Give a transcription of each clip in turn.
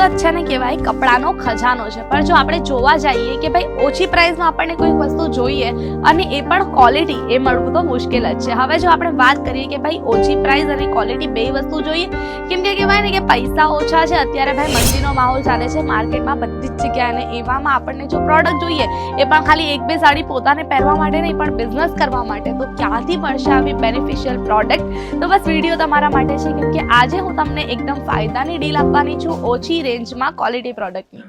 સુરત છે ને કહેવાય, કપડાનો ખજાનો છે. પણ જો આપણે જોવા જઈએ કે ભાઈ ઓછી પ્રાઇસમાં આપણને કોઈ વસ્તુ જોઈએ અને એ પણ ક્વોલિટી એ મળવું તો મુશ્કેલ જ છે. હવે જો આપણે વાત કરીએ કે ભાઈ ઓછી પ્રાઇસ અને ક્વોલિટી બે વસ્તુ જોઈએ, કેમ કે કહેવાય ને કે પૈસા ઓછા છે, અત્યારે ભાઈ મંદીનો માહોલ ચાલે છે, માર્કેટમાં બધી જ જગ્યાએ અને એવામાં આપણને જો પ્રોડક્ટ જોઈએ, એ પણ ખાલી એક બે સાડી પોતાને પહેરવા માટે નહીં, પણ બિઝનેસ કરવા માટે. તો ક્યાંથી મળશે આવી બેનિફિશિયલ પ્રોડક્ટ તો બસ વીડિયો તમારા માટે છે, કેમ કે આજે હું તમને એકદમ ફાયદાની ડીલ આપવાની છું, ઓછી રેન્જમાં ક્વોલિટી પ્રોડક્ટની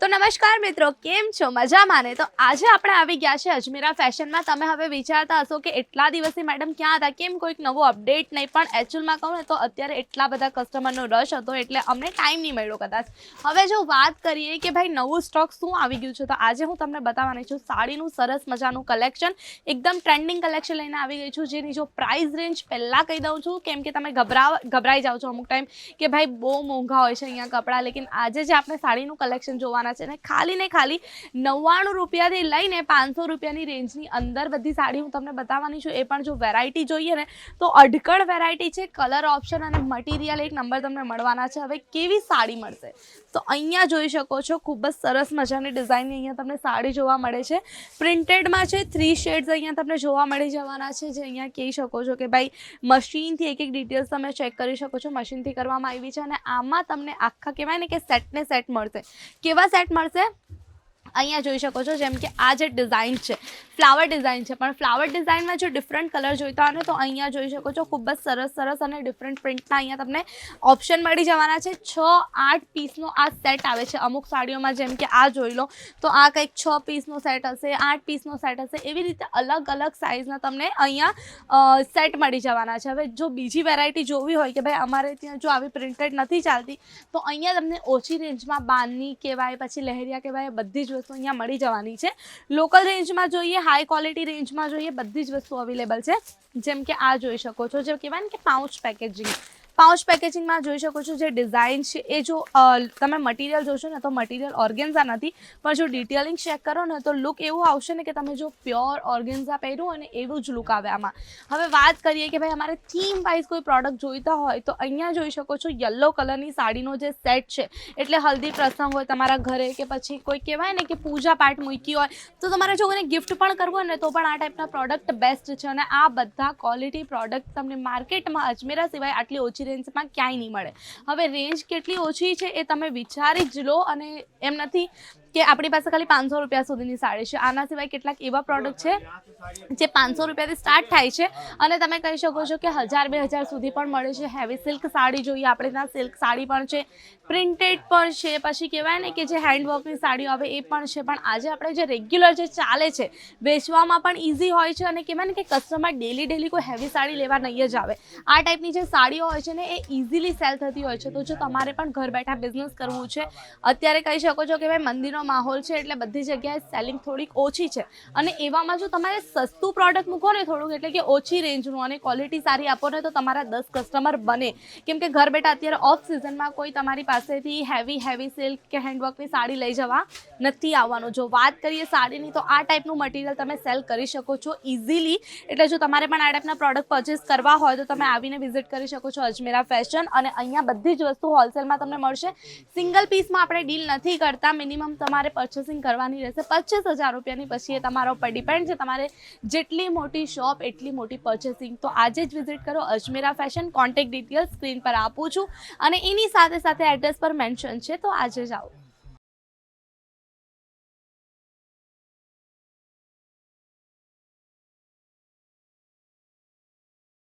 તો નમસ્કાર મિત્રો, કેમ છો? મજામાં ને? તો આજે આપણે આવી ગયા છે અજમેરા ફેશનમાં. તમે હવે વિચારતા હશો કે એટલા દિવસથી મેડમ ક્યાં હતા? કેમ કોઈક નવો અપડેટ નહીં? પણ એકચ્યુઅલમાં કહું ને તો અત્યારે એટલા બધા કસ્ટમરનો રશ હતો એટલે અમને ટાઈમ નહીં મળ્યો કદાચ. હવે જો વાત કરીએ કે ભાઈ નવું સ્ટોક શું આવી ગયું છે, તો આજે હું તમને બતાવવાની છું. સાડીનું સરસ મજાનું કલેક્શન એકદમ ટ્રેન્ડિંગ કલેક્શન લઈને આવી ગઈ છું. જેની જો પ્રાઇસ રેન્જ પહેલાં કહી દઉં છું, કેમ કે તમે ગભરાવ, ગભરાઈ જાઓ છો અમુક ટાઈમ કે ભાઈ બહુ મોંઘા હોય છે અહીંયા કપડાં. લેકિન આજે જે આપણે સાડીનું કલેક્શન જોવાના છે અને ખાલી ને ખાલી નવ્વાણું રૂપિયાથી લઈને પાંચસો રૂપિયાની રેન્જની અંદર બધી સાડી હું તમને બતાવવાની છું. એ પણ જો વેરાયટી જોઈએ ને, તો અઢકળ વેરાયટી છે કલર ઓપ્શન અને મટીરિયલ એક નંબર તમને મળવાના છે. હવે કેવી સાડી મળશે? તો અહીંયા જોઈ શકો છો, ખૂબ જ સરસ મજાની ડિઝાઇનની અહીંયા તમને સાડી જોવા મળે છે. પ્રિન્ટેડમાં છે થ્રી શેડ્સ અહીંયા તમને જોવા મળી જવાના છે. જે અહીંયા કહી શકો છો કે ભાઈ મશીનથી એક એક ડિટેલ્સ તમે ચેક કરી શકો છો. મશીનથી કરવામાં આવી છે અને આમાં તમને આખા કહેવાય ને કે સેટને સેટ મળશે. કેવા સેટ મળશે? અહીંયા જોઈ શકો છો, જેમ કે આ જે ડિઝાઇન છે ફ્લાવર ડિઝાઇન છે. પણ ફ્લાવર ડિઝાઇનમાં જો ડિફરન્ટ કલર જોઈતા હોય તો અહીંયા જોઈ શકો છો, ખૂબ જ સરસ સરસ અને ડિફરન્ટ પ્રિન્ટના અહીંયા તમને ઓપ્શન મળી જવાના છે. છ, આઠ પીસનો આ સેટ આવે છે. અમુક સાડીઓમાં જેમ કે આ જોઈ લો, તો આ કંઈક છ પીસનો સેટ હશે, આઠ પીસનો સેટ હશે, એવી રીતે અલગ અલગ સાઇઝના તમને અહીંયા સેટ મળી જવાના છે. હવે જો બીજી વેરાયટી જોવી હોય કે ભાઈ અમારે ત્યાં જો આવી પ્રિન્ટેડ નથી ચાલતી, તો અહીંયા તમને ઓછી રેન્જમાં બાંધની કહેવાય, પછી લહેરિયા કહેવાય, બધી જ વસ્તુ અહીંયા મળી જવાની છે. લોકલ રેન્જમાં જોઈએ હાઈ ક્વોલિટી રેન્જમાં જોઈએ, બધી જ વસ્તુ અવેલેબલ છે. જેમ કે આ જોઈ શકો છો. જે કહેવાય ને કે પાઉચ પેકેજિંગ પાઉચ પેકેજિંગમાં જોઈ શકો છો જે ડિઝાઇન છે, એ જો તમે મટીરિયલ જોશો ને તો મટીરિયલ ઓર્ગેન્ઝા નથી, પણ જો ડિટેલિંગ ચેક કરો ને તો લુક એવું આવશે ને કે તમે જો પ્યોર ઓર્ગેન્ઝા પહેર્યું અને એવું જ લુક આવે આમાં. હવે વાત કરીએ કે ભાઈ અમારે થીમ વાઇઝ કોઈ પ્રોડક્ટ જોઈતા હોય તો અહીંયા જોઈ શકો છો યલો કલરની સાડીનો જે સેટ છે, એટલે હલ્દી પ્રસંગ હોય તમારા ઘરે કે પછી કોઈ કહેવાય ને કે પૂજા પાઠ મૂકી હોય, તો તમારે જો કોઈને ગિફ્ટ પણ કરવું ને તો પણ આ ટાઈપના પ્રોડક્ટ બેસ્ટ છે અને આ બધા ક્વોલિટી પ્રોડક્ટ તમને માર્કેટમાં અજમેરા સિવાય આટલી ઓછી રેન્જમાં ક્યાંય નહીં મળે. હવે રેન્જ કેટલી ઓછી છે એ તમે વિચારી જ લો અને એમ નથી કે આપણી પાસે ખાલી પાંચસો રૂપિયા સુધીની સાડી છે. આના સિવાય કેટલાક એવા પ્રોડક્ટ છે જે પાંચસો રૂપિયાથી સ્ટાર્ટ થાય છે. અને તમે કહી શકો છો કે હજાર, બે હજાર સુધી પણ મળે છે. હેવી સિલ્ક સાડી જોઈએ. આપણે ત્યાં સિલ્ક સાડી પણ છે. પ્રિન્ટેડ પણ છે. પછી કહેવાય ને કે જે હેન્ડવર્કની સાડીઓ આવે એ પણ છે. પણ આજે આપણે જે રેગ્યુલર જે ચાલે છે, વેચવામાં પણ ઇઝી હોય છે અને કહેવાય ને કે કસ્ટમર ડેલી ડેલી કોઈ હેવી સાડી લેવા નહીં જ આવે. આ ટાઈપની જે સાડીઓ હોય છે ને, એ ઇઝીલી સેલ થતી હોય છે. તો જો તમારે પણ ઘર બેઠા બિઝનેસ કરવું છે, અત્યારે કહી શકો છો કે ભાઈ મંદિરનો માહોલ છે એટલે બધી જગ્યાએ સેલિંગ થોડીક ઓછી છે. અને એવામાં જો તમારે સસ્તું પ્રોડક્ટ મૂકો ને થોડુંક, એટલે કે ઓછી રેન્જનું અને ક્વોલિટી સારી આપો ને તો તમારા દસ કસ્ટમર બને. કેમ કે ઘર બેઠા અત્યારે ઓફ સિઝનમાં કોઈ તમારી પાસેથી હેવી હેવી સિલ્ક કે હેન્ડવર્કની સાડી લઈ જવા નથી આવવાનું. જો વાત કરીએ સાડીની, તો આ ટાઈપનું મટીરિયલ તમે સેલ કરી શકો છો ઇઝીલી એટલે જો તમારે પણ આ ટાઈપના પ્રોડક્ટ પરચેસ કરવા હોય તો તમે આવીને વિઝિટ કરી શકો છો અજમેરા ફેશન અને અહીંયા બધી જ વસ્તુ હોલસેલમાં તમને મળશે. સિંગલ પીસમાં આપણે ડીલ નથી કરતા. મિનિમમ તમારે પરચેસિંગ કરવાની રહેશે પચીસ હજાર રૂપિયાની. પછી એ તમારા ઉપર ડિપેન્ડ છે. તમારે જેટલી મોટી શોપ એટલી મોટી પરચેસિંગ તો આજે જ વિઝિટ કરો Ajmera fashion contact details screen પર આપું છું. અને એની સાથે સાથે એડ્રેસ પર મેન્શન છે. તો આજે જ આવો.